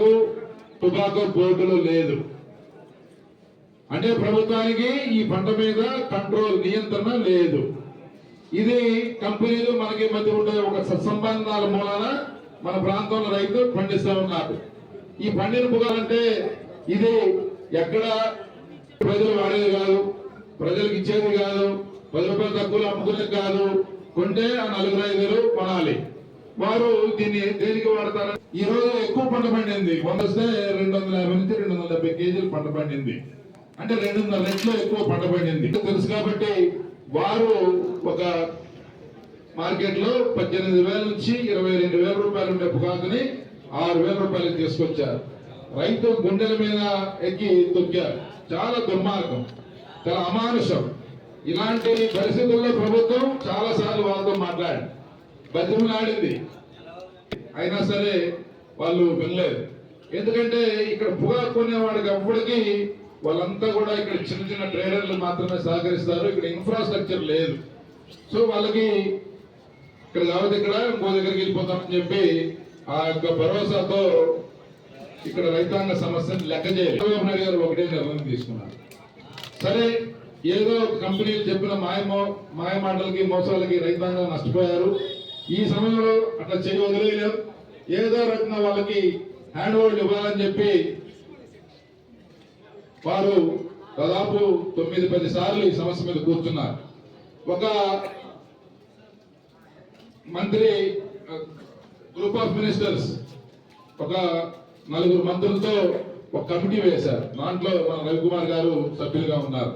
పొగాకు టుబాకో బోర్డులో లేదు. అంటే ప్రభుత్వానికి ఈ పంట మీద కంట్రోల్ నియంత్రణ లేదు. ఇది కంపెనీలు మనకి మధ్య ఉండే ఒక సత్సంబంధాల మూలాన మన ప్రాంతంలో రైతు పండిస్తూ ఉన్నారు. ఈ పండిన పొగాలంటే ఇది ఎక్కడ ప్రజలు వాడేది కాదు ప్రజలకు ఇచ్చేది కాదు పది రూపాయలు తక్కువలో అమ్ముకునేది కాదు. కొంటే ఆ నలుగురు ఐదుగురు కొనాలి. వారు దీన్ని దేనికి వాడతారు? ఈ రోజు ఎక్కువ పంట పండింది. వంద వస్తే రెండు వందల యాభై నుంచి రెండు వందల డెబ్బై కేజీలు పంట పండింది. అంటే రెండు వందల రెట్లు ఎక్కువ పంట పండింది. తెలుసు కాబట్టి వారు ఒక మార్కెట్లో పద్దెనిమిది వేల నుంచి ఇరవై రెండు వేల రూపాయలు ఉండే పొగాకుని ఆరు వేల రూపాయలు తీసుకొచ్చారు. రైతు గుండెల మీద ఎక్కి తొక్కారు. చాలా దుర్మార్గం. చాలా అమానుషం. ఇలాంటి పరిస్థితుల్లో ప్రభుత్వం చాలా సార్లు వాళ్ళతో మాట్లాడి బతిమలాడింది అయినా సరే వాళ్ళు వెళ్ళలేదు ఎందుకంటే ఇక్కడ పొగాకు కొనేవాడికి అప్పటికి వాళ్ళంతా కూడా ఇక్కడ చిన్న చిన్న ట్రైలర్లు మాత్రమే సహకరిస్తారు. ఇక్కడ ఇన్ఫ్రాస్ట్రక్చర్ లేదు. సో వాళ్ళకి ఇక్కడ కాబట్టి ఇక్కడ ఇంకో దగ్గరికి వెళ్ళిపోతామని చెప్పి ఆ యొక్క భరోసాతో ఇక్కడ రైతాంగ సమస్యను లెక్క చేయాలి చంద్రబాబు నాయుడు గారు ఒకటే నిర్ణయం తీసుకున్నారు. సరే ఏదో కంపెనీలు చెప్పిన మాయమో మాయ మాటలకి మోసాలకి రైతాంగం నష్టపోయారు. ఈ సమయంలో అట్లా చేయి వదిలేయలేం ఏదో రకంగా వాళ్ళకి హ్యాండ్ ఓవర్ ఇవ్వాలని చెప్పి వారు దాదాపు తొమ్మిది పది సార్లు ఈ సమస్య మీద కూర్చున్నారు. ఒక మంత్రి గ్రూప్ ఆఫ్ మినిస్టర్స్ ఒక నలుగురు మంత్రులతో ఒక కమిటీ వేశారు. దాంట్లో మన రవికుమార్ గారు సభ్యులుగా ఉన్నారు.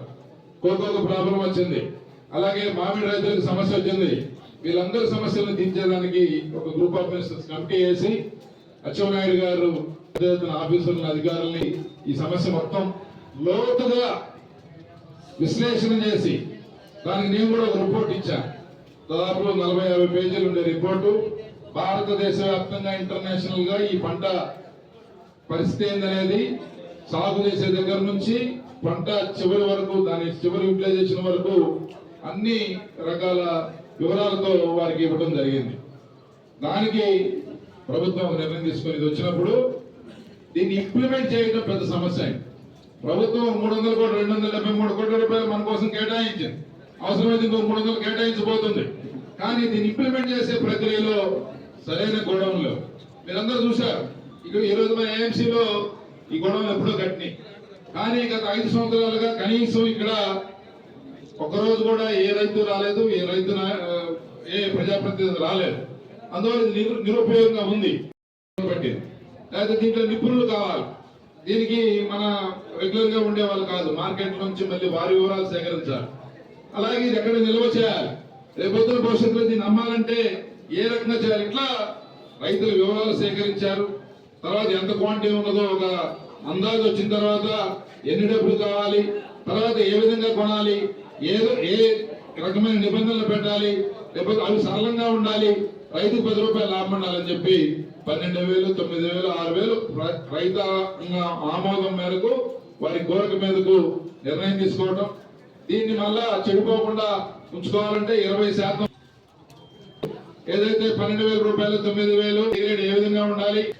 కోకోకు ప్రాబ్లం వచ్చింది. అలాగే మామిడి రైతులకు సమస్య వచ్చింది. వీళ్ళందరి సమస్యలను తీర్చేదానికి ఒక గ్రూప్ ఆఫ్ మినిస్టర్స్ కమిటీ వేసి అచ్చెన్నాయుడు గారు పెద్ద ఆఫీసర్ల అధికారుల్ని ఈ సమస్య మొత్తం లోతుగా విశ్లేషణ చేసి దానికి నేను కూడా ఒక రిపోర్ట్ ఇచ్చా దాదాపు నలభై యాభై పేజీలు ఉండే రిపోర్టు భారతదేశ వ్యాప్తంగా ఇంటర్నేషనల్గా ఈ పంట పరిస్థితి ఏందనేది సాగు చేసే దగ్గర నుంచి పంట చివరి వరకు దాని చివరి యూటిలైజేషన్ వరకు అన్ని రకాల వివరాలతో వారికి ఇవ్వడం జరిగింది. దానికి ప్రభుత్వం నిర్ణయం తీసుకుని ఇది వచ్చినప్పుడు దీన్ని ఇంప్లిమెంట్ చేయడం పెద్ద సమస్య ప్రభుత్వం మూడు వందల కోట్లు రెండు వందల డెబ్బై మూడు కోట్ల రూపాయలు మన కోసం కేటాయించింది. అవసరమైతే ఇంకో మూడు వందలు కేటాయించబోతుంది. కానీ దీన్ని ఇంప్లిమెంట్ చేసే ప్రక్రియలో సరైన గొడవలు మీరందరూ చూశారు. ఇక ఈరోజు రోజు మన ఏఎంసీలో ఈ గొడవలు ఎప్పుడో కట్టినాయి. కానీ గత ఐదు సంవత్సరాలుగా కనీసం ఇక్కడ ఒక్కరోజు కూడా ఏ రైతు రాలేదు ఏ రైతు ఏ ప్రజాప్రతినిధి రాలేదు. అందువల్ల ఇది నిరుపయోగంగా ఉంది. లేకపోతే దీంట్లో నిపుణులు కావాలి. దీనికి మన రెగ్యులర్గా ఉండే వాళ్ళు కాదు మార్కెట్ నుంచి మళ్ళీ వారి వివరాలు సేకరించాలి. అలాగే ఇది ఎక్కడ నిల్వ చేయాలి? రేపొద్దున భవిష్యత్తులో దీన్ని అమ్మాలంటే ఏ రకంగా చేయాలి? ఇట్లా రైతుల వివరాలు సేకరించారు. తర్వాత ఎంత క్వాంటిటీ ఉన్నదో ఒక అందాజు వచ్చిన తర్వాత ఎన్ని డబ్బులు కావాలి? తర్వాత ఏ విధంగా కొనాలి? ఏదో ఏ రకమైన నిబంధనలు పెట్టాలి? లేకపోతే అవి సరళంగా ఉండాలి? రైతు పది రూపాయలు లాభం ఉండాలని చెప్పి పన్నెండు వేలు తొమ్మిది వేలు ఆరు వేలు ర- రైతాంగ ఆమోదం మేరకు వారి కోరిక మీదకు నిర్ణయం తీసుకోవటం. దీన్ని మళ్ళా చెడిపోకుండా ఉంచుకోవాలంటే ఇరవై శాతం ఏదైతే పన్నెండు వేల రూపాయలు తొమ్మిది వేలు పీరియడ్ ఏ విధంగా ఉండాలి?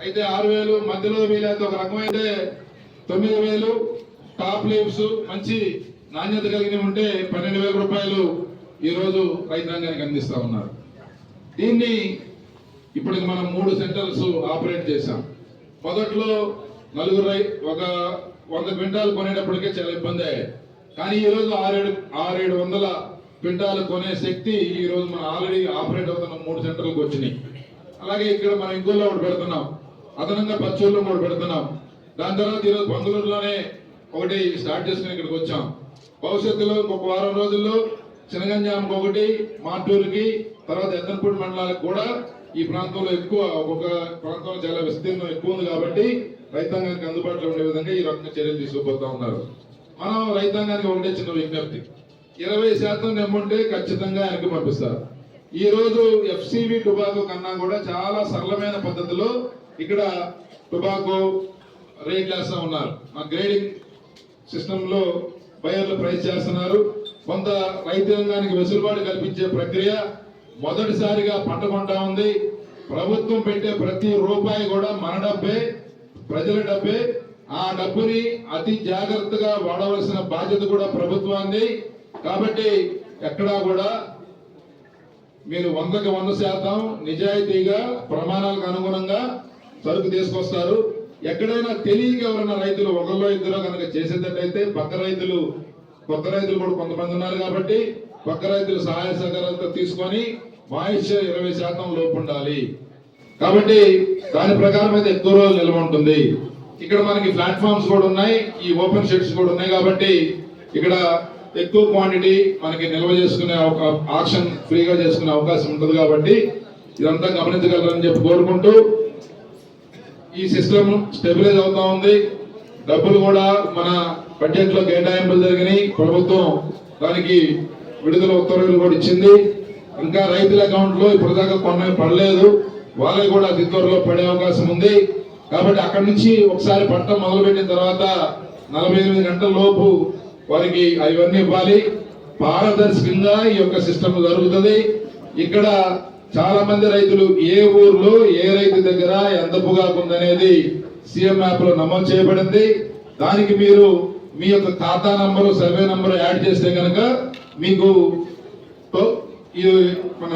అయితే ఆరు వేలు మధ్యలో వీలైతే ఒక రకమైతే తొమ్మిది వేలు టాప్ లీవ్స్ మంచి నాణ్యత కలిగినవి ఉంటే పన్నెండు వేల రూపాయలు ఈరోజు రైతాంగానికి అందిస్తా ఉన్నారు. దీన్ని ఇప్పటికి మనం మూడు సెంటర్స్ ఆపరేట్ చేశాం. మొదట్లో నలుగురు రై ఒక వంద క్వింటాలు కొనేటప్పటికే చాలా ఇబ్బంది అయ్యాయి. కానీ ఈరోజు ఆరేడు ఆరేడు వందల క్వింటాలు కొనే శక్తి ఈరోజు మనం ఆల్రెడీ ఆపరేట్ అవుతున్న మూడు సెంటర్లకు వచ్చినాయి. అలాగే ఇక్కడ మనం ఇంకోలో ఒకటి పెడుతున్నాం. అదనంగా పచ్చూరులో ఒకటి పెడుతున్నాం. దాని తర్వాత ఈరోజు బెంగళూరులోనే ఒకటి స్టార్ట్ చేసుకుని ఇక్కడికి వచ్చాం. భవిష్యత్తులో ఇంకొక వారం రోజుల్లో చినగంజాంకి ఒకటి మాటూరుకి తర్వాత ఎద్దనపూడి మండలాలకు కూడా ఈ ప్రాంతంలో ఎక్కువ ఒక్కొక్క ప్రాంతంలో చాలా విస్తీర్ణం ఎక్కువ ఉంది కాబట్టి రైతాంగానికి అందుబాటులో ఉండే విధంగా ఈ రకంగా చర్యలు తీసుకుపోతా ఉన్నారు. మనం రైతాంగానికి ఒకటే చిన్న విజ్ఞప్తి. ఇరవై శాతం నెమ్ముంటే ఖచ్చితంగా ఆయనకు పంపిస్తారు. ఈ రోజు ఎఫ్సివి టుబాకో కన్నా కూడా చాలా సరళమైన పద్ధతిలో ఇక్కడ టుబాకో రేట్ చేస్తా ఉన్నారు. ఆ గ్రేడింగ్ సిస్టంలో బయర్లు ప్రైస్ చేస్తున్నారు. కొంత రైతాంగానికి వెసులుబాటు కల్పించే ప్రక్రియ మొదటిసారిగా పంట కొంటా ఉంది. ప్రభుత్వం పెట్టే ప్రతి రూపాయి కూడా మన డబ్బే ప్రజల డబ్బే. ఆ డబ్బుని అతి జాగ్రత్తగా వాడవలసిన బాధ్యత కూడా ప్రభుత్వాన్ని కాబట్టి ఎక్కడా కూడా మీరు వందకి వంద శాతం నిజాయితీగా ప్రమాణాలకు అనుగుణంగా సరుకు తీసుకొస్తారు. ఎక్కడైనా తెలియక ఎవరైనా రైతులు ఒకళ్ళో ఇద్దరు కనుక చేసేటట్టయితే పక్క రైతులు కొత్త రైతులు కూడా కొంతమంది ఉన్నారు కాబట్టి పక్క రైతులు సహాయ సహకారాలతో తీసుకొని మాయిశ్చర్ ఇరవై శాతం లోపు ఉండాలి. కాబట్టి దాని ప్రకారం అయితే ఎక్కువ రోజులు నిల్వ ఉంటుంది. ఇక్కడ మనకి ప్లాట్ఫామ్స్ కూడా ఉన్నాయి ఈ ఓపెన్ షెడ్స్ కూడా ఉన్నాయి కాబట్టి ఇక్కడ ఎక్కువ క్వాంటిటీ మనకి నిల్వ చేసుకునే ఒక ఆప్షన్ ఫ్రీగా చేసుకునే అవకాశం ఉంటుంది కాబట్టి ఇదంతా గమనించగలరని చెప్పి కోరుకుంటూ ఈ సిస్టమ్ స్టెబిలైజ్ అవుతా ఉంది. డబ్బులు కూడా మన బడ్జెట్లో కేటాయింపులు జరిగినాయి. ప్రభుత్వం దానికి విడుదల ఉత్తర్వులు కూడా ఇచ్చింది. ఇంకా రైతుల అకౌంట్లో ఇప్పుడు దాకా కొన్ని పడలేదు. వాళ్ళకి కూడా అతి త్వరలో పడే అవకాశం ఉంది. కాబట్టి అక్కడి నుంచి ఒకసారి పంట మొదలుపెట్టిన తర్వాత నలభై ఎనిమిది గంటల లోపు వారికి అవన్నీ ఇవ్వాలి. పారదర్శకంగా ఈ యొక్క సిస్టమ్ జరుగుతుంది. ఇక్కడ చాలా మంది రైతులు ఏ ఊర్లో ఏ రైతు దగ్గర ఎంత పొగాకు ఉందనేది సీఎం యాప్లో నమోదు చేయబడింది. దానికి మీరు మీ యొక్క ఖాతా నంబరు సర్వే నంబరు యాడ్ చేస్తే కనుక మీకు ఇది మన